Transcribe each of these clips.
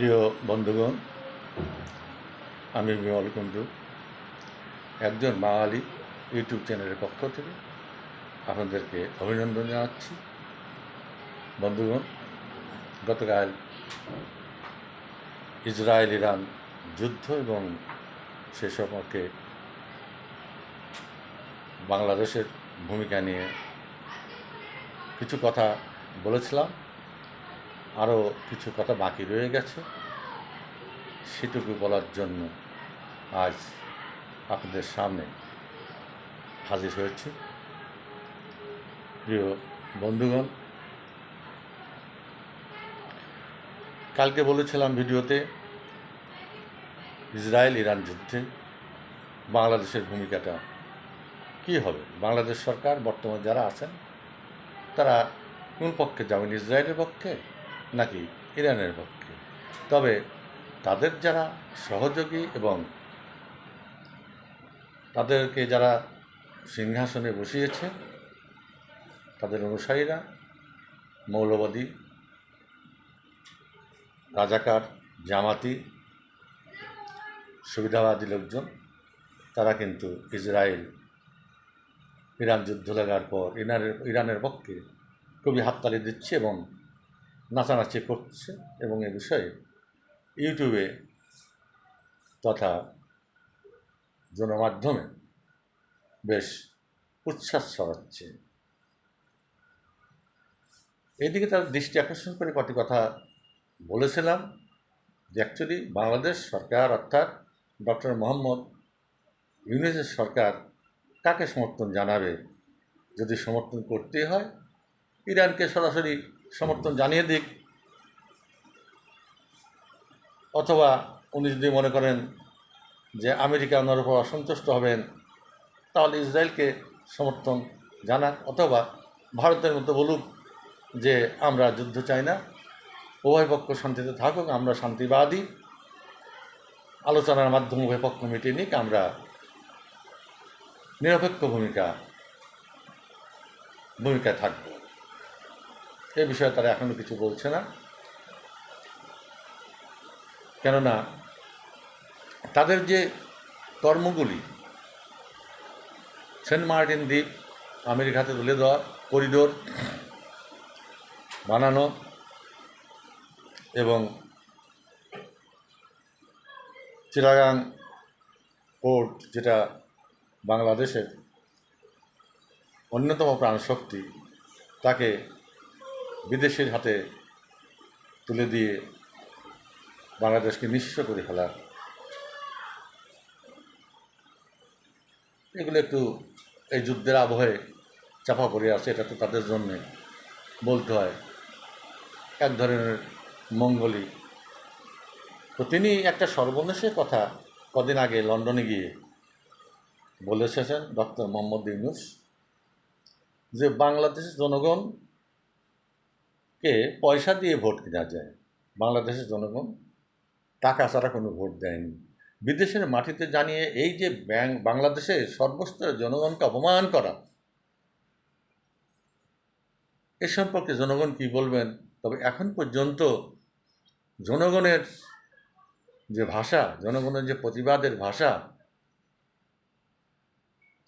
প্রিয় বন্ধুগণ, আমি বিমল কুণ্ডু, একজন বাঙালি ইউটিউব চ্যানেলের পক্ষ থেকে আপনাদেরকে অভিনন্দন জানাচ্ছি। বন্ধুগণ, গতকাল ইসরায়েল ইরান যুদ্ধ এবং সে সম্পর্কে বাংলাদেশের ভূমিকা নিয়ে কিছু কথা বলেছিলাম। আরও কিছু কথা বাকি রয়ে গেছে। সেটুকু বলার জন্য আজ আপনাদের সামনে হাজির হয়েছে। প্রিয় বন্ধুগণ, কালকে বলেছিলাম ভিডিওতে, ইসরায়েল ইরান যুদ্ধে বাংলাদেশের ভূমিকাটা কী হবে? বাংলাদেশ সরকার বর্তমানে যারা আছেন, তারা কোন পক্ষে যাবেন? ইসরায়েলের পক্ষে? নাকি ইরানের পক্ষে। তবে তাদের যারা সহযোগী এবং তাদেরকে যারা সিংহাসনে বসিয়েছে, তাদের অনুসারীরা মৌলবাদী, রাজাকার, জামাতি, সুবিধাবাদী লোকজন, তারা কিন্তু ইসরায়েল, ইরান যুদ্ধ লাগার পর ইরানের ইরানের পক্ষে খুবই হাততালি দিচ্ছে এবং নাচানাচি করছে এবং এ বিষয়ে ইউটিউবে তথা জনমাধ্যমে বেশ উচ্ছ্বাস ছড়াচ্ছে। এদিকে তার দৃষ্টি আকর্ষণ করে কটি কথা বলেছিলাম যে অ্যাকচুয়ালি বাংলাদেশ সরকার অর্থাৎ ডক্টর মোহাম্মদ ইউনিসের সরকার কাকে সমর্থন জানাবে? যদি সমর্থন করতে হয়, ইরানকে সরাসরি সমর্থন জানিয়ে দিক। অথবা উনি যদি মনে করেন যে আমেরিকা ওনার উপর অসন্তুষ্ট হবেন, তাহলে ইসরায়েলকে সমর্থন জানাক অথবা ভারতের মতো বলুক যে আমরা যুদ্ধ চাই না, উভয় পক্ষ শান্তিতে থাকুক, আমরা শান্তিবাদী। আলোচনার মাধ্যমে উভয় পক্ষ মিটিয়ে নিক, আমরা নিরপেক্ষ ভূমিকা, ভূমিকায় থাকব। এ বিষয়ে তারা এখনও কিছু বলছে না। কেননা তাদের যে কর্মগুলি, সেন্ট মার্টিন দ্বীপ আমেরিকাতে তুলে দেওয়া, করিডোর বানানো এবং চিরাগাং পোর্ট, যেটা বাংলাদেশের অন্যতম প্রাণশক্তি, তাকে বিদেশের হাতে তুলে দিয়ে বাংলাদেশকে নিঃস্ব করে ফেলার। এগুলো একটু এই যুদ্ধের আবহে চাপা পড়ে আছে, এটা তো তাদের জন্যে বলতে হয়। এক ধরনের মঙ্গলী তো তিনি একটা সর্বনেশের কথা কদিন আগে লন্ডনে গিয়ে বলে এসেছেন ডক্টর মোহাম্মদ ইউনুস, যে বাংলাদেশের জনগণকে পয়সা দিয়ে ভোট কেনা যায়? বাংলাদেশের জনগণ টাকা ছাড়া কোনো ভোট দেয়নি। বিদেশের মাটিতে জানিয়ে এই যে ব্যাং বাংলাদেশের সর্বস্তরের জনগণকে অপমান করা, এ সম্পর্কে জনগণ কি বলবেন? তবে এখন পর্যন্ত জনগণের যে ভাষা, জনগণের যে প্রতিবাদের ভাষা,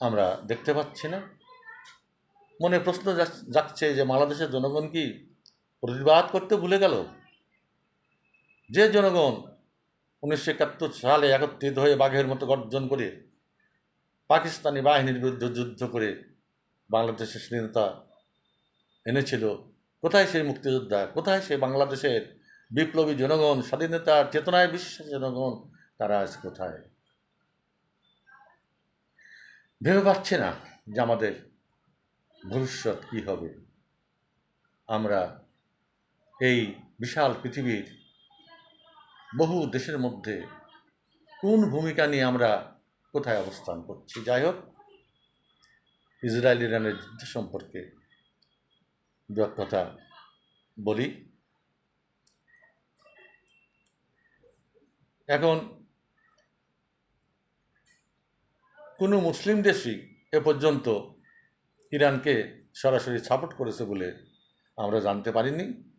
আমরা দেখতে পাচ্ছি না। মনে প্রশ্ন যাচ- যাচ্ছে যে বাংলাদেশের জনগণ কি প্রতিবাদ করতে ভুলে গেল। যে জনগণ উনিশশো একাত্তর সালে একত্রিত হয়ে বাঘের মতো গর্জন করে পাকিস্তানি বাহিনীর বিরুদ্ধে যুদ্ধ করে বাংলাদেশের স্বাধীনতা এনেছিল, কোথায় সেই মুক্তিযোদ্ধা, কোথায় সেই বাংলাদেশের বিপ্লবী জনগণ, স্বাধীনতার চেতনায় বিশ্বাস জনগণ, তারা আজ কোথায়? ভেবে পাচ্ছে না যে আমাদের ভবিষ্যৎ কী হবে। আমরা এই বিশাল পৃথিবীর বহু দেশের মধ্যে কোন ভূমিকা নিয়ে আমরা কোথায় অবস্থান করছি? যাই হোক, ইসরায়েল ইরানের যুদ্ধ সম্পর্কে দু কথা বলি। এখন কোনো মুসলিম দেশই এ পর্যন্ত ইরানকে সরাসরি সাপোর্ট করেছে বলে আমরা জানতে পারিনি।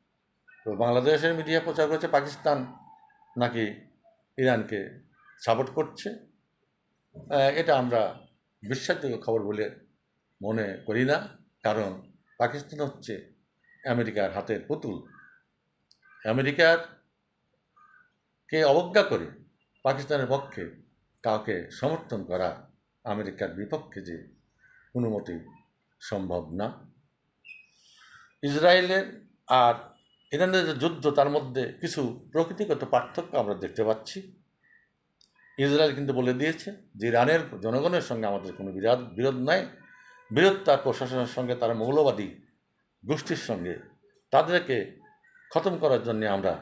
তো বাংলাদেশের মিডিয়া প্রচার করেছে পাকিস্তান নাকি ইরানকে সাপোর্ট করছে? এটা আমরা বিশ্বাসযোগ্য খবর বলে মনে করি না, কারণ পাকিস্তান হচ্ছে আমেরিকার হাতের পুতুল। আমেরিকার কে অবজ্ঞা করে পাকিস্তানের পক্ষে কাউকে সমর্থন করা আমেরিকার বিপক্ষে যে কোনো মতেই সম্ভব না। ইসরায়েলের আর ইরানের যে যুদ্ধ, তার মধ্যে কিছু প্রকৃতিগত পার্থক্য আমরা দেখতে পাচ্ছি। ইসরায়েল কিন্তু বলে দিয়েছে যে ইরানের জনগণের সঙ্গে আমাদের কোনো বিরাট বিরোধ নাই। বিরোধ তার প্রশাসনের সঙ্গে, তার মৌলবাদী গোষ্ঠীর সঙ্গে তাদেরকে খতম করার জন্য আমরা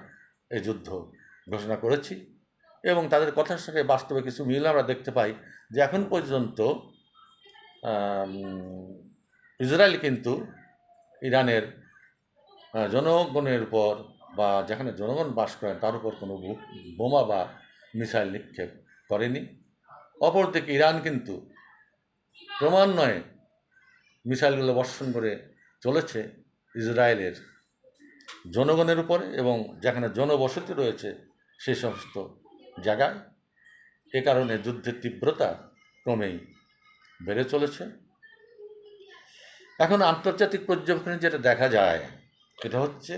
এই যুদ্ধ ঘোষণা করেছি এবং তাদের কথার সঙ্গে বাস্তবে কিছু মিল আমরা দেখতে পাই যে এখন পর্যন্ত ইসরায়েল কিন্তু ইরানের জনগণের উপর বা যেখানে জনগণ বাস করেন, তার উপর কোনো বোমা বা মিসাইল নিক্ষেপ করেনি। অপরদিকে ইরান কিন্তু ক্রমান্বয়ে মিসাইলগুলো বর্ষণ করে চলেছে ইসরায়েলের জনগণের উপরে এবং যেখানে জনবসতি রয়েছে সেই সমস্ত জায়গায়। এ কারণে যুদ্ধের তীব্রতা ক্রমেই বেড়ে চলেছে। এখন আন্তর্জাতিক পর্যবেক্ষণে যেটা দেখা যায় সেটা হচ্ছে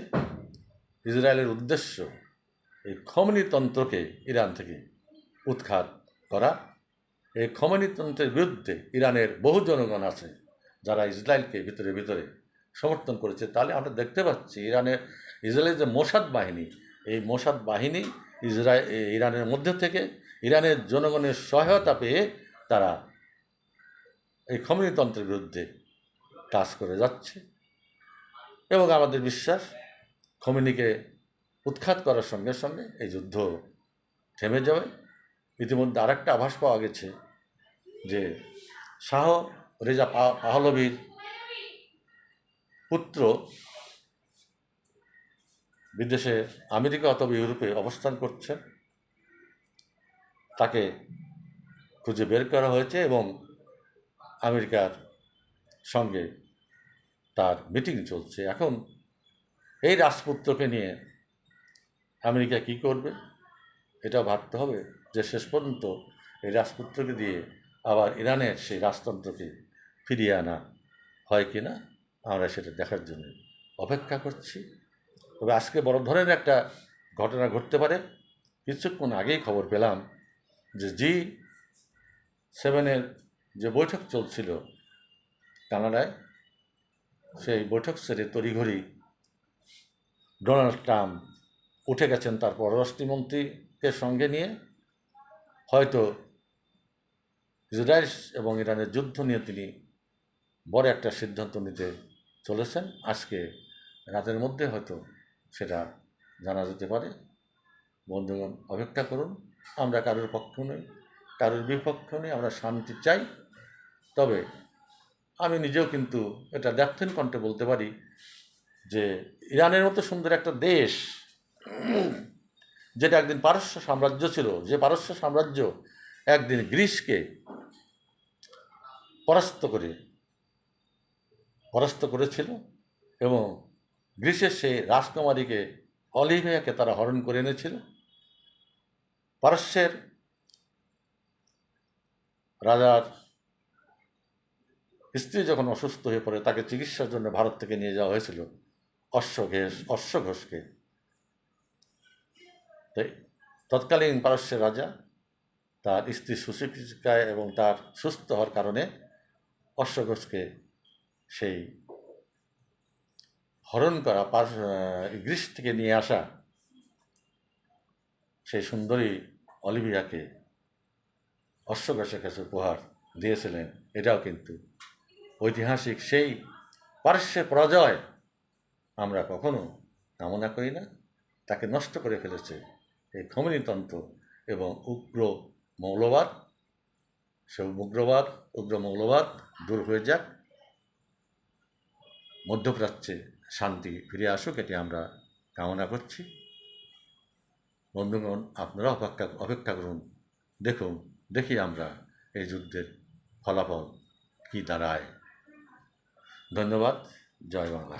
ইসরায়েলের উদ্দেশ্য এই খমনি তন্ত্রকে ইরান থেকে উৎখাত করা। এই খমনি তন্ত্রের বিরুদ্ধে ইরানের বহু জনগণ আছে যারা ইসরায়েলকে ভিতরে ভিতরে সমর্থন করেছে। তাহলে আমরা দেখতে পাচ্ছি ইরানের, ইসরায়েলের যে মোসাদ বাহিনী, এই মোসাদ বাহিনী ইসরায়েল ইরানের মধ্যে থেকে ইরানের জনগণের সহায়তা পেয়ে তারা এই খমনিতন্ত্রের বিরুদ্ধে কাজ করে যাচ্ছে। এবং আমাদের বিশ্বাস, খমিনিকে উৎখাত করার সঙ্গে সঙ্গে এই যুদ্ধ থেমে যাবে। ইতিমধ্যে আরেকটা আভাস পাওয়া গেছে যে শাহ রেজা পাহলবির পুত্র বিদেশে আমেরিকা অথবা ইউরোপে অবস্থান করছেন। তাকে খুঁজে বের করা হয়েছে এবং আমেরিকার সঙ্গে তার মিটিং চলছে। এখন এই রাজপুত্রকে নিয়ে আমেরিকা কি করবে? এটা ভাবতে হবে যে শেষ পর্যন্ত এই রাজপুত্রকে দিয়ে আবার ইরানের সেই রাজতন্ত্রকে ফিরিয়ে আনা হয় কি না, আমরা সেটা দেখার জন্য অপেক্ষা করছি। তবে আজকে বড় ধরনের একটা ঘটনা ঘটতে পারে। কিছুক্ষণ আগেই খবর পেলাম যে জি সেভেনের যে বৈঠক চলছিল কানাডায় সেই বৈঠক সেরে তড়িঘড়ি ডোনাল্ড ট্রাম্প উঠে গেছেন তার পররাষ্ট্রমন্ত্রীকে সঙ্গে নিয়ে। হয়তো ইসরায়েল এবং ইরানের যুদ্ধ নিয়ে তিনি বড় একটা সিদ্ধান্ত নিতে চলেছেন। আজকে রাতের মধ্যে হয়তো সেটা জানা যেতে পারে। বন্ধুগণ, অপেক্ষা করুন। আমরা কারোর পক্ষ নই, কারোর বিপক্ষ নেই। আমরা শান্তি চাই। তবে আমি নিজেও কিন্তু এটা দ্যাপ্থিন কণ্ঠে বলতে পারি যে ইরানের মতো সুন্দর একটা দেশ যেটা একদিন পারস্য সাম্রাজ্য ছিল, যে পারস্য সাম্রাজ্য একদিন গ্রিসকে পরাস্ত করে, পরাস্ত করেছিল এবং গ্রিসের সেই রাজকুমারীকে অলিভিয়াকে তারা হরণ করে এনেছিল। পারস্যের রাজার স্ত্রী যখন অসুস্থ হয়ে পড়ে, তাকে চিকিৎসার জন্য ভারত থেকে নিয়ে যাওয়া হয়েছিল। অশ্বঘোষ, অশ্বঘোষকে। তৎকালীন পারস্যের রাজা, তার স্ত্রী সুচিকিৎসায় এবং তার সুস্থ হওয়ার কারণে অশ্বঘোষকে সেই হরণ করা পার গ্রীস থেকে নিয়ে আসা সেই সুন্দরী অলিভিয়াকে অশ্বঘোষের কাছে উপহার দিয়েছিলেন। এটাও কিন্তু ঐতিহাসিক সেই পারস্যের পরাজয় আমরা কখনো কামনা করি না। তাকে নষ্ট করে ফেলেছে এই খমিনীতন্ত্র এবং উগ্র মৌলবাদ। সে উগ্রবাদ, উগ্র মৌলবাদ দূর হয়ে যাক। মধ্যপ্রাচ্যে শান্তি ফিরে আসুক, এটি আমরা কামনা করছি। বন্ধুগণ, আপনারা অপেক্ষা অপেক্ষা করুন। দেখুন, দেখি আমরা এই যুদ্ধের ফলাফল কি দাঁড়ায়। ধন্যবাদ জয় বাংলা।